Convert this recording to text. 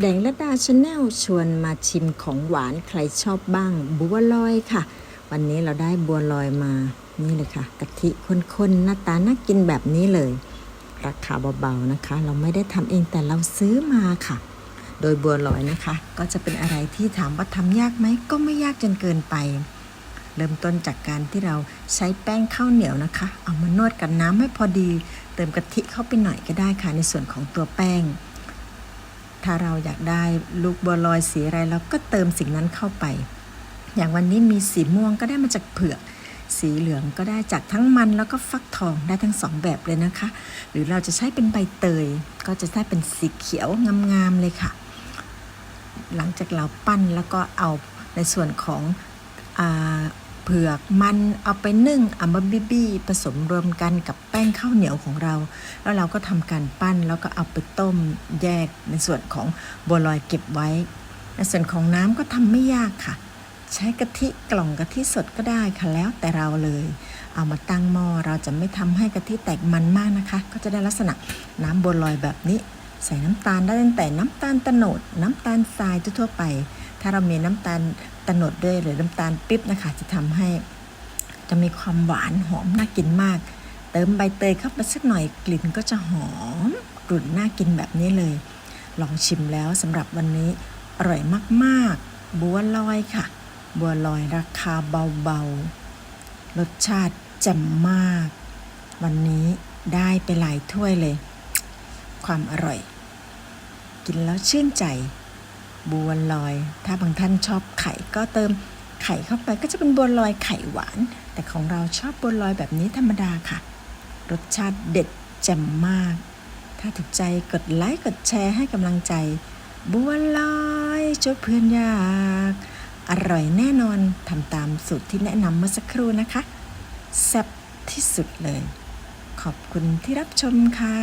แดงและดาชาแนลชวนมาชิมของหวานใครชอบบ้าง บัวลอยค่ะ วันนี้เราได้บัวลอยมานี่เลยค่ะกะทิข้นๆหน้าตาน่ากินแบบนี้เลย ราคาเบาๆนะคะ เราไม่ได้ทำเองแต่เราซื้อมาค่ะ โดยบัวลอยนะคะ ก็จะเป็นอะไรที่ถามว่าทำยากไหมก็ไม่ยากจนเกินไป เริ่มต้นจากการที่เราใช้แป้งข้าวเหนียวนะคะ เอามานวดกับน้ำให้พอดี เติมกะทิเข้าไปหน่อยก็ได้ค่ะ ในส่วนของตัวแป้ง ถ้าเราอยากได้ลูกบัวลอยสีอะไรเราก็เติมสิ่งนั้นเข้าไป อย่างวันนี้มีสีม่วงก็ได้มาจากเผือก สีเหลืองก็ได้จากทั้งมันแล้วก็ฟักทองได้ทั้งสองแบบเลยนะคะ หรือเราจะใช้เป็นใบเตย ก็จะได้เป็นสีเขียวงามๆเลยค่ะ หลังจากเราปั้นแล้วก็เอาในส่วนของอ เผือกมันเอาไปนึ่งเอามาบีบีผสมรวมกันกับแป้งข้าวเหนียวของเรา แล้วเราก็ทำการปั้นแล้วก็เอาไปต้มแยกในส่วนของบัวลอยเก็บไว้ ในส่วนของน้ำก็ทำไม่ยากค่ะ ใช้กะทิกล่องกะทิสดก็ได้ค่ะแล้วแต่เราเลย เอามาตั้งหม้อเราจะไม่ทำให้กะทิแตกมันมากนะคะ ก็จะได้ลักษณะน้ำบัวลอยแบบนี้ ใส่น้ำตาลได้ตั้งแต่น้ำตาลตะโนดน้ำตาลทรายทั่วไป ถ้าเรามีน้ำตาล ตะโนดด้วยหรือน้ำตาลปิ๊บนะคะ จะทำให้จะมีความหวานหอมน่ากินมาก เติมใบเตยเข้าไปสักหน่อยกลิ่นก็จะหอมกลุ่นน่ากินแบบนี้เลย ลองชิมแล้วสำหรับวันนี้อร่อยมากๆ บัวลอยค่ะ บัวลอยราคาเบาๆ รสชาติแจ่มมาก วันนี้ได้ไปหลายถ้วยเลย ความอร่อย กินแล้วชื่นใจ บัวลอย ถ้าบางท่านชอบไข่ก็เติมไข่เข้าไปก็จะเป็นบัวลอยไข่หวาน แต่ของเราชอบบัวลอยแบบนี้ธรรมดาค่ะ รสชาติเด็ดแจ่มมาก ถ้าถูกใจกดไลค์กดแชร์ให้กำลังใจ บัวลอยเจ้าเพื่อนยาก อร่อยแน่นอนทำตามสูตรที่แนะนำเมื่อสักครู่นะคะแซ่บที่สุดเลย ขอบคุณที่รับชมค่ะ